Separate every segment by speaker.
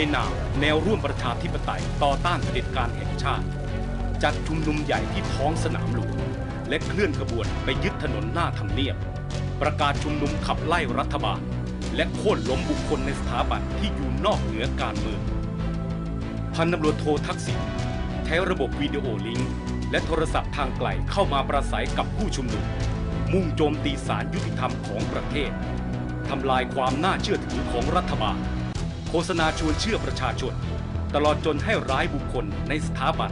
Speaker 1: ในนามแนวร่วมประชาธิปไตยต่อต้านเผด็จการแห่งชาติ จัดชุมนุมใหญ่ที่ท้องสนามหลวงและเคลื่อนขบวนไปยึดถนนหน้าทำเนียบ ประกาศชุมนุมขับไล่รัฐบาล และโค่นล้มบุคคลในสถาบันที่อยู่นอกเหนือการเมืองพันตำรวจโททักษิณใช้ระบบวิดีโอลิงก์และโทรศัพท์ทางไกลเข้ามาประสัยกับผู้ชุมนุม มุ่งโจมตีสารยุติธรรมของประเทศทำลายความน่าเชื่อถือของรัฐบาล โฆษณาชวนเชื่อประชาชน ตลอดจนให้ร้ายบุคคลในสถาบัน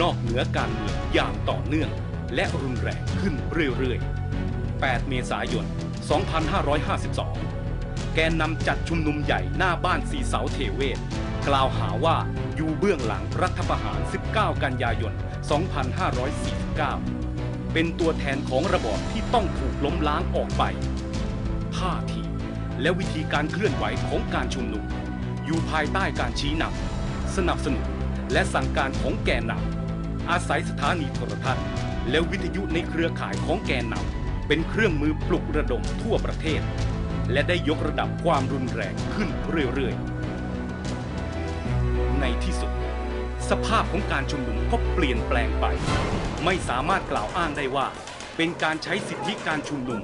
Speaker 1: นอกเหนือการเมืองอย่างต่อเนื่อง และรุนแรงขึ้นเรื่อยๆ 8 เมษายน 2552 แกนนำจัดชุมนุมใหญ่หน้าบ้านสีเสาเทเวศ กล่าวหาว่าอยู่เบื้องหลังรัฐประหาร 19 กันยายน 2549 เป็นตัวแทนของระบอบที่ต้องถูกล้มล้างออกไปท่าทีและวิธีการเคลื่อนไหวของการชุมนุม อยู่ภายใต้การชี้นำสนับสนุนและสั่งการของแกนนำอาศัยสถานีโทรทัศน์ และวิทยุในเครือข่ายของแกนนำเป็นเครื่องมือปลุกระดมทั่วประเทศ และได้ยกระดับความรุนแรงขึ้นเรื่อยๆ ในที่สุด สภาพของการชุมนุมก็เปลี่ยนแปลงไป ไม่สามารถกล่าวอ้างได้ว่าเป็นการใช้สิทธิการชุมนุม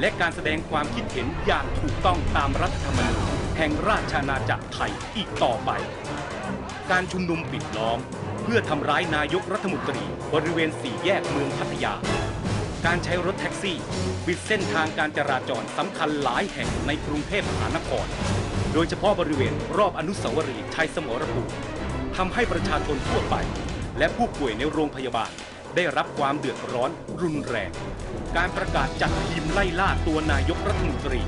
Speaker 1: และการแสดงความคิดเห็นอย่างถูกต้องตามรัฐธรรมนูญ แห่งราชอาณาจักรไทยอีกต่อไป การชุมนุมปิดล้อม เพื่อทำร้ายนายกรัฐมนตรีบริเวณสี่แยกเมืองพัทยา การใช้รถแท็กซี่ปิดเส้นทางการจราจรสำคัญหลายแห่งในกรุงเทพมหานคร โดยเฉพาะบริเวณรอบอนุสาวรีย์ชัยสมรภูมิทำให้ประชาชนทั่วไป และผู้ป่วยในโรงพยาบาลได้รับความเดือดร้อนรุนแรง การประกาศจัดทีมไล่ล่าตัวนายกรัฐมนตรี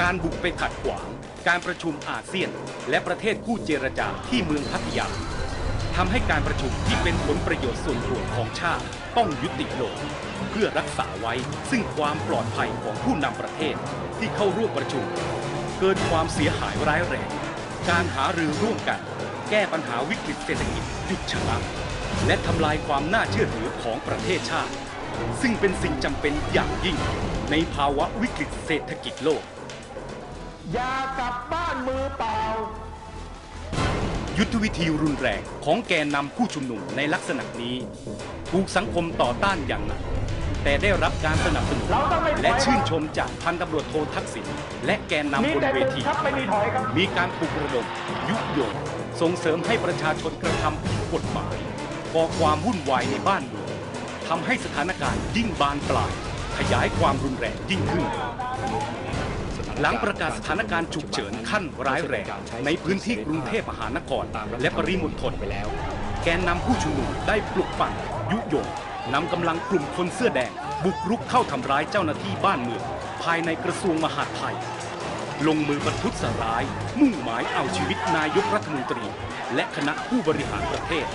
Speaker 1: การบุกไปขัดขวาง การประชุมอาเซียน และประเทศคู่เจรจาที่เมืองพัทยาทำให้การประชุมที่เป็นผลประโยชน์ส่วนรวมของชาติต้องยุติลง เพื่อรักษาไว้ซึ่งความปลอดภัยของผู้นำประเทศที่เข้าร่วมประชุม เกิดความเสียหายร้ายแรง การหารือร่วมกัน แก้ปัญหาวิกฤตเศรษฐกิจหยุดชะงักและทำลายความน่าเชื่อถือของประเทศชาติ ซึ่งเป็นสิ่งจำเป็นอย่างยิ่งในภาวะวิกฤตเศรษฐกิจโลก
Speaker 2: อย่ากลับบ้านมือเปล่า
Speaker 1: ยุทธวิธีรุนแรงของแกนนำผู้ชุมนุมในลักษณะนี้ ถูกสังคมต่อต้านอย่างหนัก แต่ได้รับการสนับสนุน
Speaker 2: เราต้องไม่ถอย
Speaker 1: และชื่นชมจากพันตำรวจโททักษิณและแกนนำ
Speaker 2: มี
Speaker 1: บน
Speaker 2: แต่
Speaker 1: เว
Speaker 2: หนึ่ง
Speaker 1: ที
Speaker 2: ครับไม่มีถอยครับ
Speaker 1: มีการปลุกระดมยุยงส่งเสริมให้ประชาชนกระทำผิดกฎหมายก่อความวุ่นวายในบ้านเมืองทำให้สถานการณ์ยิ่งบานปลาย ขยายความรุนแรงยิ่งขึ้น หลังประกาศสถานการณ์ฉุกเฉินขั้นร้ายแรงในพื้นที่กรุงเทพมหานคร และปริมณฑลไปแล้ว แกนนำผู้ชุมนุมได้ปลุกปั่นยุยงนำกำลังกลุ่มคนเสื้อแดง บุกรุกเข้าทำร้ายเจ้าหน้าที่บ้านเมือง ภายในกระทรวงมหาดไทย ลงมือประทุษร้าย มุ่งหมายเอาชีวิตนายกรัฐมนตรี และคณะผู้บริหารประเทศ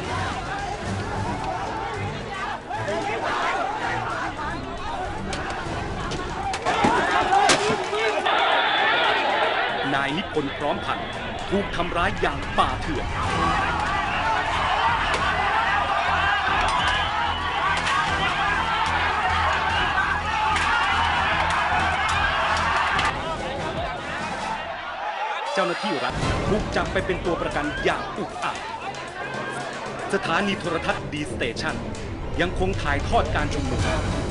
Speaker 1: นายนิพร้อมพันธ์ถูกทำร้ายอย่างป่าเถื่อนเจ้าหน้าที่รัฐถูกจับไปเป็นตัวประกันอย่างอุกอาจสถานีโทรทัศน์ดีสเตชันยังคงถ่ายทอดการชุมนุม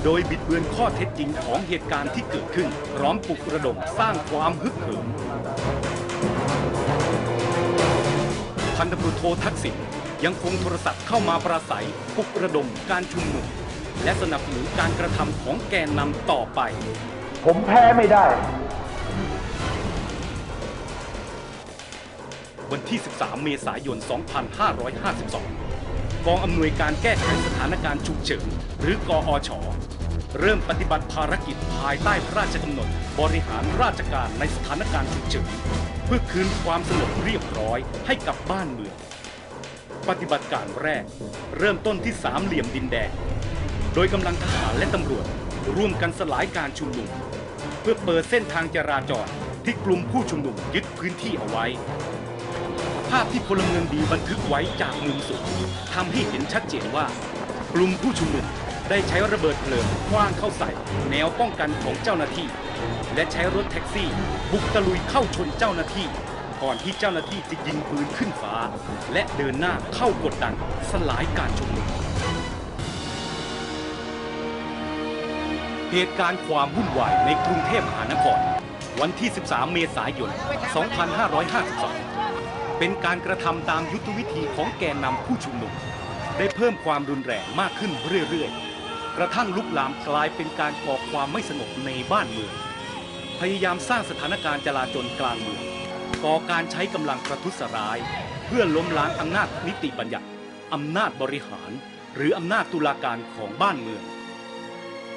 Speaker 1: โดยบิดเบือนข้อเท็จจริงของเหตุการณ์ที่เกิดขึ้น พร้อมปลุกระดมสร้างความฮึกเหิม พันตำรวจโททักษิณยังคงโทรศัพท์เข้ามาปราศัยปลุกระดมการชุมนุม และสนับสนุนการกระทำของแกนนำต่อไป
Speaker 2: ผมแพ้ไม่ได้
Speaker 1: วันที่ 13 เมษายน 2552 กองอำนวยการแก้ไขสถานการณ์ฉุกเฉินหรือกอช เริ่มปฏิบัติภารกิจภายใต้พระราชกำหนด บริหารราชการในสถานการณ์ฉุกเฉินเพื่อคืนความสงบเรียบร้อยให้กับบ้านเมือง ปฏิบัติการแรก เริ่มต้นที่สามเหลี่ยมดินแดง โดยกำลังทหารและตำรวจร่วมกันสลายการชุมนุม เพื่อเปิดเส้นทางจราจรที่กลุ่มผู้ชุมนุมยึดพื้นที่เอาไว้ ภาพที่พลเมืองดีบันทึกไว้จากมุมสูงทำให้เห็นชัดเจนว่ากลุ่มผู้ชุมนุม ได้ใช้ระเบิดเพลิงคว้างเข้าใส่ แนวป้องกันของเจ้าหน้าที่ และใช้รถแท็กซี่ บุกตะลุยเข้าชนเจ้าหน้าที่ ก่อนที่เจ้าหน้าที่จะยิงปืนขึ้นฟ้า และเดินหน้าเข้ากดดันสลายการชุมนุมเหตุการณ์ความวุ่นวายในกรุงเทพมหานคร วันที่ 13 เมษายน 2552 เป็นการกระทำตามยุทธวิธีของแกนนำผู้ชุมนุม ได้เพิ่มความรุนแรงมากขึ้นเรื่อยๆ กระทั่งลุกลามกลายเป็นการก่อความไม่สงบในบ้านเมือง พยายามสร้างสถานการณ์จลาจลกลางเมือง ก่อการใช้กำลังประทุษร้าย เพื่อล้มล้างอำนาจนิติบัญญัติอำนาจบริหาร หรืออำนาจตุลาการของบ้านเมือง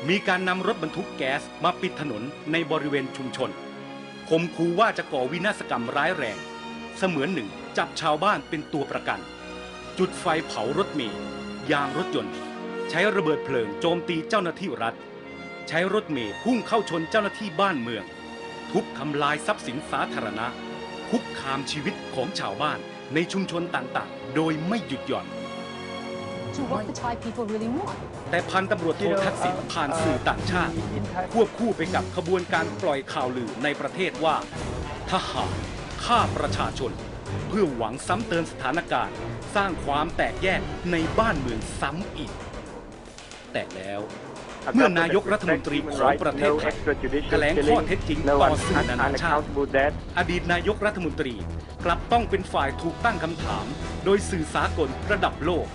Speaker 1: มีการนำรถบรรทุกแก๊สมาปิดถนนในบริเวณชุมชนคมคูว่าจะก่อวินาศกรรมร้ายแรง เสมือนหนึ่งจับชาวบ้านเป็นตัวประกัน จุดไฟเผารถเมล์ยางรถยนต์ ใช้ระเบิดเพลิงโจมตีเจ้าหน้าที่รัฐ ใช้รถเมล์พุ่งเข้าชนเจ้าหน้าที่บ้านเมือง ทุบทำลายทรัพย์สินสาธารณะ คุกคามชีวิตของชาวบ้านในชุมชนต่างๆ โดยไม่หยุดหย่อน
Speaker 3: to what the Thai people really want.
Speaker 1: แต่พันตำรวจโททักษิณผ่านสื่อต่างชาติ ควบคู่ไปกับขบวนการปล่อยข่าวลือในประเทศว่า ทหารฆ่าประชาชน เพื่อหวังซ้ำเติมสถานการณ์ สร้างความแตกแยกในบ้านเมืองซ้ำอีก แต่แล้ว เมื่อนายกรัฐมนตรีของประเทศไทยแถลงข้อเท็จจริงต่อสื่อนานาชาติอดีตนายกรัฐมนตรีกลับต้องเป็นฝ่ายถูกตั้งคำถาม โดยสื่อสากลระดับโลก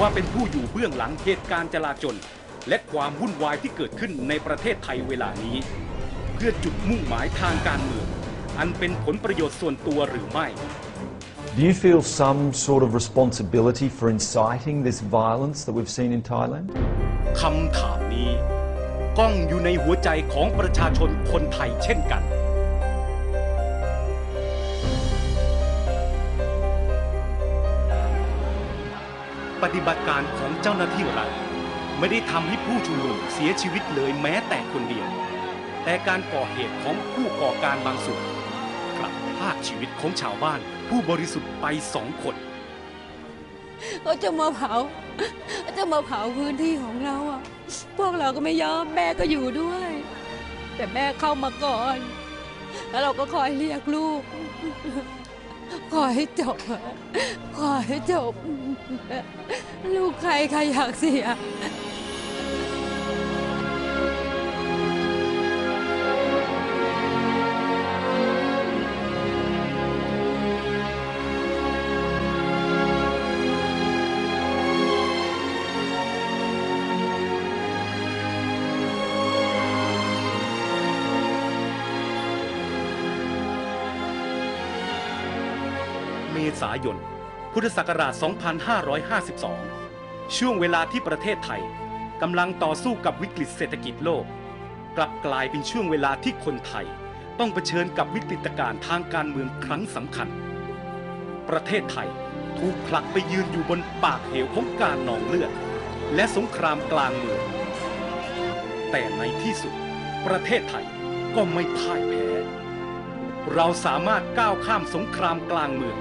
Speaker 1: ว่าเป็นผู้อยู่เบื้องหลังเหตุการณ์จลาจลและความวุ่นวายที่เกิดขึ้นในประเทศไทยเวลานี้ เพื่อจุดมุ่งหมายทางการเมือง อันเป็นผลประโยชน์ส่วนตัวหรือไม่
Speaker 4: Do you feel some sort of responsibility for inciting this violence that we've seen in Thailand?
Speaker 1: คำถามนี้ก้องอยู่ในหัวใจของประชาชนคนไทยเช่นกัน ปฏิบัติการของเจ้าหน้าที่รัฐไม่ได้ทำให้ผู้ชุมนุมเสียชีวิตเลยแม้แต่คนเดียว แต่การก่อเหตุของผู้ก่อการบางส่วนกลับพากชีวิตของชาวบ้านผู้บริสุทธิ์ไปสองคน
Speaker 3: เขาจะมาเผา จะมาเผาพื้นที่ของเราอะ พวกเราก็ไม่ยอมแม่ก็อยู่ด้วย แต่แม่เข้ามาก่อน แล้วเราก็คอยเรียกลูก ขอให้จบอะขอให้จบ ลูกใครใครอยากเสีย
Speaker 1: ษายน พุทธศักราช 2552 ช่วงเวลาที่ประเทศไทยกำลังต่อสู้กับวิกฤตเศรษฐกิจโลก กลับกลายเป็นช่วงเวลาที่คนไทย ต้องเผชิญกับวิกฤตการณ์ทางการเมืองครั้งสำคัญ ประเทศไทยถูกผลักไปยืนอยู่บนปากเหวของการนองเลือด และสงครามกลางเมือง แต่ในที่สุด ประเทศไทยก็ไม่พ่ายแพ้ เราสามารถก้าวข้ามสงครามกลางเมือง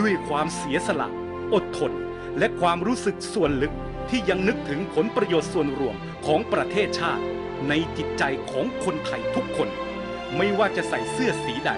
Speaker 1: ด้วยความเสียสละ อดทน และความรู้สึกส่วนลึกที่ยังนึกถึงผลประโยชน์ส่วนรวมของประเทศชาติ ในจิตใจของคนไทยทุกคน ไม่ว่าจะใส่เสื้อสีใด